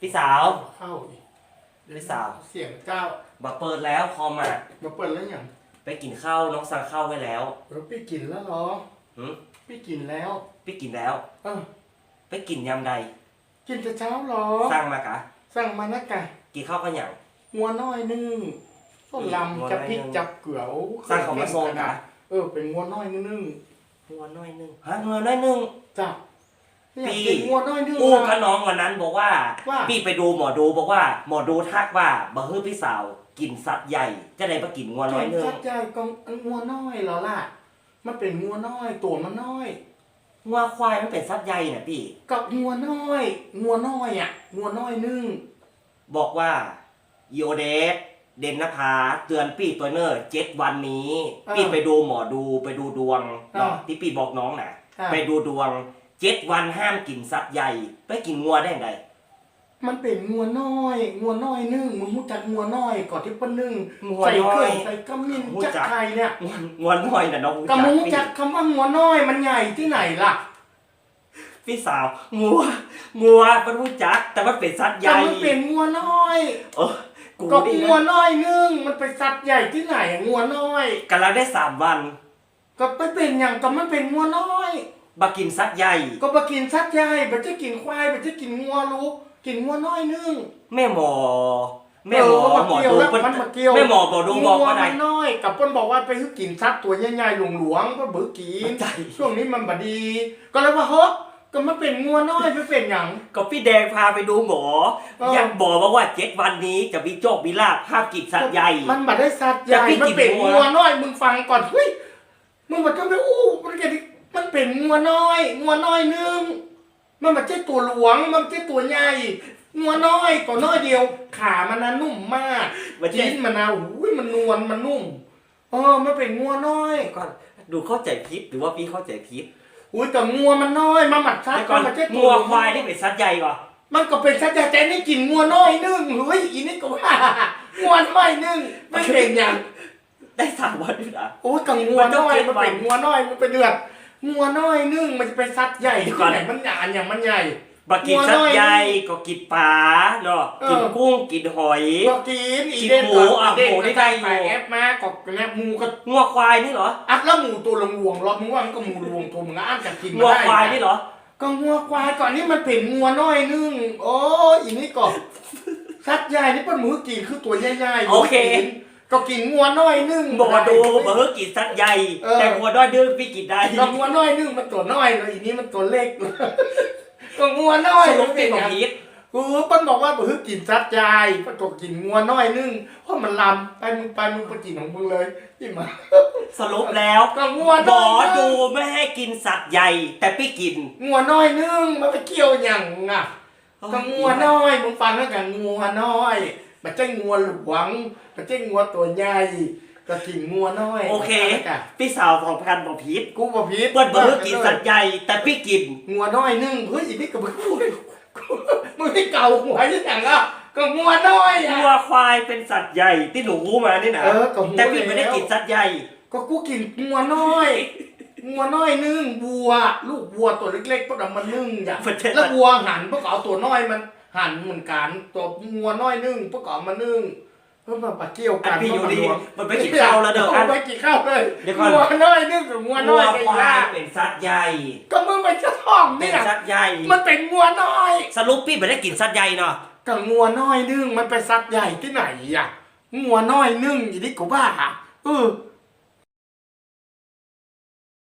พี่สาวเข้าอีกพี่สาวเสียงเจ้าบักเปิดแล้วคอมอะมาเปิดแล้วอย่างไปกินข้าวน้องสั่งข้าวไว้แล้วเราพี่กินแล้วเหรอหืมพี่กินแล้วพี่กินแล้ว เออไปกินยำใด กินแต่เช้าเหรอสั่งมากะสั่งมานะกะกินข้าวกันอย่าง งัวน้อยนึงต้นงัวลำจับพริกน้อยนึงจับเกลือโอ้สั่งของมาส่งกะ เออเป็นงัวน้อยนึงงัวน้อยหนึงฮะงัวน้อยหนึงจ้ะ เนี่ยพี่เป็นงัวน้อยนึงอู้นะกับน้องวันนั้นบอกว่าว่าพี่ไปดูหมอดูบอกว่า หมอดูทักว่าบ่ฮื้อพี่สาวกินสัตว์ใหญ่จะได้มากินงัวน้อยหนึงสัตว์ใหญ่ก็งัวน้อยเหรอล่ะ มันเป็นงัวน้อยตัวมันน้อยงัวควายมันเป็นสัตว์ใหญ่น่ะพี่กับงัวน้อยงัวน้อยอะงัวน้อยนึ่งบอกว่าโยเดสเดนนภาเตือนพี่ตัวเนอร์เจ็ดวันนี้ พี่ไปดูหมอดูไปดูดวงเนาะที่พี่บอกน้องน่ะอะไปดูดวง เจ็ดวันห้ามกินสัตว์ใหญ่ ไปกินงัวได้ไงมันเป็นงัวน้อย งัวน้อยนึ่งมึงรู้จักงัวน้อยก่อนที่ปะนึ่งงัวใส่น้เคอรื่อยงใส่กำมินรู้จักจักไข่เนี่ยงัวงัวน้อยน่ะน้องรู้กำมึงรู้พี่จักคำว่างัวน้อยมันใหญ่ที่ไหนล่ะ พี่สาวงัวงัวมันรู้จัก แต่มันเป็นสัตว์ใหก็ญ่มันเป็นงัวน้อยเออกูก็นี่งัวนะน้อยนึ่งมันเป็นสัตว์ใหญ่ที่ไหนอะงัวน้อยกำลังได้สามวัน ก็ไปเป็นอย่างก็มันเป็นงัวน้อย มากินสัตว์ใหญ่ ก็ไปกินสัตว์ใหญ่ไปจะกินควายไปจะกินงัวลูกกินงัวน้อยนึ่งแม่หมอ แม่หมอเออหมอเกี่ยวดูแล้วเพิ่นมันมาเกี่ยว แม่หมอบอกดูบอกว่างัไงมันน้อยกับเปิ้นบอกว่าไปให้กินสัตว์ตัวใหญ่ๆหลวงๆก็บื้อกินใจช่วงนี้มันบดี ก็เลยว่าเฮ้ยก็มันเป็นงัวน้อยไม่เป็นอย่างก็พี่แดงพาไปดูหมอเออยังบอกมาว่าเจ็ดวันนี้จะมีโชคมีลาภห้ามกินสัตว์ใหญ่ มันบัดได้สัตว์ใหจะญ่พี่มันกินเป็นงัวงัวน้อยมึงฟังก่อนเฮ้ยมึงมาทำไมอู้มันเกิด มันเป็นงัวน้อยงัวน้อยหนึงมันไม่ใช่ตัวหลวง มันไม่ใช่ตัวใหญ่งัวน้อยตัวน้อยเดียว ขามันนะนุ่มมากมันจะชิ้นมันนะอุ้ยมันนวลมันนุ่มเออมันเป็นงัวน้อยก่อนดูเข้าใจผิดหรือว่าพี่เข้าใจผิดอุ้ยแต่งัวมันน้อยมาหมัดซัดแล้วก่อนมันไม่ใช่ตังัวหลควายนี่เป็นสัตว์ใหญ่ก่อนมันก็เป็นชัดแต่นี่กินงัวน้อยนึ่งเฮ้ยอีนี่ก็ว่างัวน้อยนึ่งไม่เป็นอย่างได้สามวันอยู่นะโอ้ยกับงัวน้อยมันเป็นงัวน้อยมันเป็นเดือด งัวน้อยนึ่งมันจะเป็นสัตว์ใหญ่ที่ไหนมันใหญ่อย่างมันใหญ่มากินสัตว์ใหญ่ก็กินปลาเนาะเออกินกุ้งกินหอยก็กินอีกินเด่นหมูอะเด่นหมูนี่ได้อยู่ไปแอปมาก็แนบหมูก็งัวควายนี่เหรออัดแล้วหมูตัวหลวงๆรอมึงว่ามันก็หมูหลวงตัวมึงอ่านจากกินงัวมาได้ควายนี่เหรอก็งัวควายก่อนนี่มันเป็นงัวน้อยนึ่งโอ้ยอีนี่ก็สัตว์ใหญ่นี่เป็นหมูกินคือตัวใหญ่ๆโอเค กินก็กินงัวน้อยนึ่งบอกว่าดูบอกว่ากินสัตว์ใหญ่เออแต่งัวน้อยดื้อพี่กินได้ก็งัวน้อยนึ่งมันตัวน้อยเลยอีนี้มันตัวเล็กก็งัวน้อยสรุปมันเป็เป็นนขอองย่างพีทกูเปิ้นบอกว่าบ่ฮึกินสัตว์ใหญ่เปิ้นตัวกินงัวน้อยนึ่งเพราะมันลำไปมึงไปมึงไปกินของมึงเลยที่มาสรุปแล้วก็งัวหมน้ออยดูนึ่งไม่ให้กินสัตว์ใหญ่ แต่พี่กินงัวน้อยนึ่งมันไปเกี่ยวหยังอะก็งัวน้อยมึงฟังแล้วกันงัวน้อย มันจะงัวหลวงมันจะงัวตัวใหญ่ก็กินงัวน้อยโอเคกะพี่สาวของพันบอกพีทกูบ่ผิดเปิ้ลบอกว่ากินสัตว์ใหญ่แต่พี่กินงัวน้อยนึ่งเฮ้ยอีนี่ก็บ่พูดมึงให้เก่าหัวยังไงอะก็งัวน้อยอะงัวควายเป็นสัตว์ใหญ่ที่หนูรู้มานี่นะเออก็หัวแต่พี่ไม่ได้แล้วกินสัตว์ใหญ่ ก็กูกินงัวน้อยงัวน้อยนึ่งวัว ลูกวัวตัวเล็กๆพวกเอามานึ่งอย่างประเทศแล้ววัวหันพวกเอาตัวน้อยมัน หันเหมือนกันตัวงัวน้อยนึ่งพวกเอามานึ่งเพื่อมาปะเกี่ยวอักันนพี่อยู่ดีเพื่มันไปกินข้าวแล้วเด้ออัน ไปกินข้าวเลยเดี๋ยวก่อน งัวน้อยนึ่งกับงัวน้งัอวยกันควาล่ะยเป็นสัตว์ใหญ่ก็มึงไปจะท้องเป็เนี่นยสัตว์ใหญ่มันเป็นงัวน้อย สรุปพี่ไม่ได้กินสัตว์ใหญ่เนาะกับงัวน้อยนึ่งมันเป็นสัตว์ใหญ่ที่ไหนอะงัวน้อยนึ่งอย่างนี้กูบ้าเออ